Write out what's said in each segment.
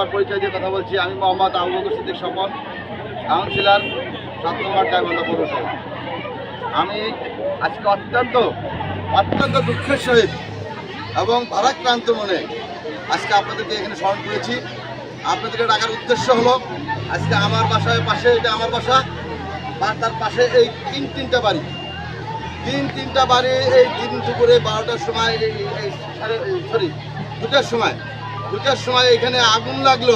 আমার পরিচয় দিয়ে কথা বলছি আমি মোহাম্মদ বকর সিদ্দিক স্বপন কাউন্সিলর সাত টাইমন্দা পৌরসভা আমি আজকে অত্যন্ত অত্যন্ত দুঃখের সহিত এবং ভারাক্রান্ত মনে আজকে আপনাদেরকে এখানে স্মরণ করেছি আপনাদেরকে ডাকার উদ্দেশ্য হলো আজকে আমার বাসায় পাশে এটা আমার বাসা বা তার পাশে এই তিন তিনটা বাড়ি তিন তিনটা বাড়ি এই দিন দুপুরে বারোটার সময় এই সরি দুটার সময় দুটার সময় এখানে আগুন লাগল।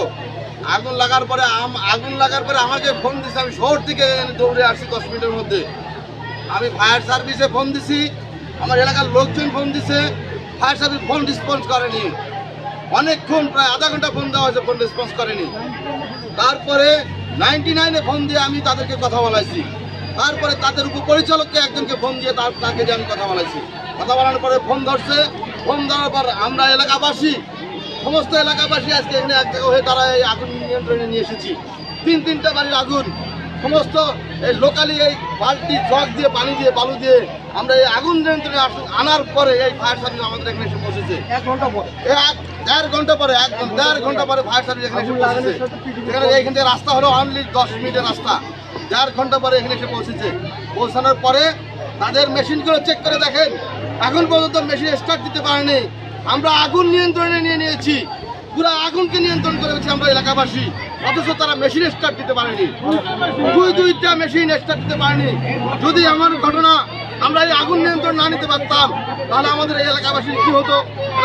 আগুন লাগার পরে আগুন লাগার পরে আমাকে ফোন দিছে, আমি শহর থেকে দৌড়ে আসছি দশ মিনিটের মধ্যে। আমি ফায়ার সার্ভিসে ফোন দিছি, আমার এলাকার লোকজন ফোন দিছে ফায়ার সার্ভিস ফোন রেসপন্স করেনি। অনেকক্ষণ, প্রায় আধা ঘণ্টা ফোন দেওয়া হয়েছে ফোন রেসপন্স করেনি। তারপরে নাইনটি নাইনে ফোন দিয়ে আমি তাদেরকে কথা বলাইছি। তারপরে তাদের উপপরিচালককে একজনকে ফোন দিয়ে তার তাকে দিয়ে আমি কথা বলাইছি। কথা বলানোর পরে ফোন ধরছে। ফোন ধরার পর আমরা এলাকাবাসী সমস্ত এলাকাবাসী আজকে এখানে এক জায়গা হয়ে তারা এই আগুন নিয়ন্ত্রণে নিয়ে এসেছি। তিন তিনটা বাড়ির আগুন। সমস্ত এই লোকালি এই বালতি জগ দিয়ে পানি দিয়ে বালু দিয়ে আমরা এই আগুন নিয়ন্ত্রণে আনার পরে এই ফায়ার সার্ভিস আমাদের এখানে এসে পৌঁছেছে। এক ঘণ্টা পর? এক দেড় ঘণ্টা পরে এক দেড় ঘণ্টা পরে ফায়ার সার্ভিস এখানে এসে পৌঁছেছে। এখানে এইখান থেকে রাস্তা হলো অনলি দশ মিনিটের রাস্তা। দেড় ঘণ্টা পরে এখানে এসে পৌঁছেছে। পৌঁছানোর পরে তাদের মেশিনগুলো চেক করে দেখেন। এখন পর্যন্ত মেশিন স্টার্ট দিতে পারেনি। আমরা আগুন নিয়ন্ত্রণে নিয়ে নিয়েছি। পুরো আগুনকে নিয়ন্ত্রণ করে রেখেছি আমরা এলাকাবাসী। অথচ তারা মেশিন স্টার্ট দিতে পারেনি। দুই দুইটা মেশিন স্টার্ট দিতে পারেনি। যদি এমন ঘটনা আমরা এই আগুন নিয়ন্ত্রণ না নিতে পারতাম, তাহলে আমাদের এই এলাকাবাসীর কি হতো?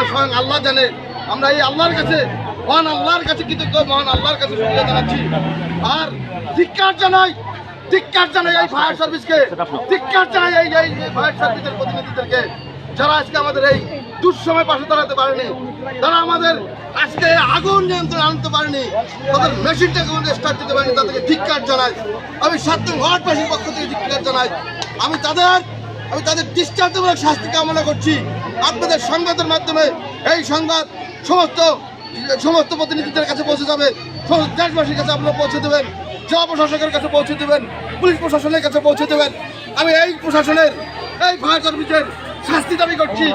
স্বয়ং আল্লাহ জানে। আমরা এই আল্লাহর কাছে, মহান আল্লাহর কাছে কৃতজ্ঞ, মহান আল্লাহর কাছে সুবিধা জানাচ্ছি। আর ধিক্কার জানাই ধিক্কার জানাই এই ফায়ার সার্ভিসকে ধিক্কার জানাই এই ফায়ার সার্ভিসের প্রতিনিধিদেরকে। যারা আজকে আমাদের এই দুঃসময় পাশে দাঁড়াতে পারেনি। তারা আমাদের আজকে আগুন নিয়ন্ত্রণে আনতে পারেনি। তাদের মেশিনটাকে আমাদের স্টার্ট দিতে পারেনি, তাদেরকে ধিক্কার জানাই। আমি সাতজন ওয়ার্ডবাসীর পক্ষ থেকে ধিক্কার জানাই। আমি তাদের আমি তাদের দৃষ্টান্তমূলক শাস্তি কামনা করছি। আপনাদের সংবাদের মাধ্যমে এই সংবাদ সমস্ত সমস্ত প্রতিনিধিদের কাছে পৌঁছে যাবে। সমস্ত দেশবাসীর কাছে আপনারা পৌঁছে দেবেন। জেলা প্রশাসকের কাছে পৌঁছে দেবেন। পুলিশ প্রশাসনের কাছে পৌঁছে দেবেন। আমি এই প্রশাসনের, এই ফায়ার সার্ভিসের শাস্তি দাবি করছি।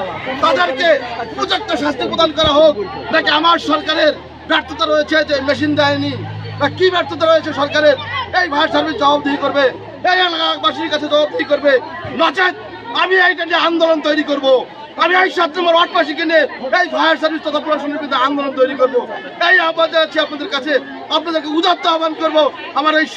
তাদেরকে উপযুক্ত শাস্তি প্রদান করা হোক। নাকি আমার সরকারের ব্যর্থতা রয়েছে যে মেশিন দেয়নি? বা কি ব্যর্থতা রয়েছে সরকারের? এই ফায়ার সার্ভিস জবাবদিহি করবে। এই এলাকাবাসীর কাছে জবাবদিহি করবে। নচেত আমি এইটা নিয়ে আন্দোলন তৈরি করব। আমি এই সাত নম্বর ওয়ার্ডবাসীকে নিয়ে এই ফায়ার সার্ভিস তথা প্রশাসনের বিরুদ্ধে আন্দোলন তৈরি করব। এই আহ্বান জানাচ্ছি আপনাদের কাছে। আপনাদেরকে উদাত্ত আহ্বান করব। আমার এই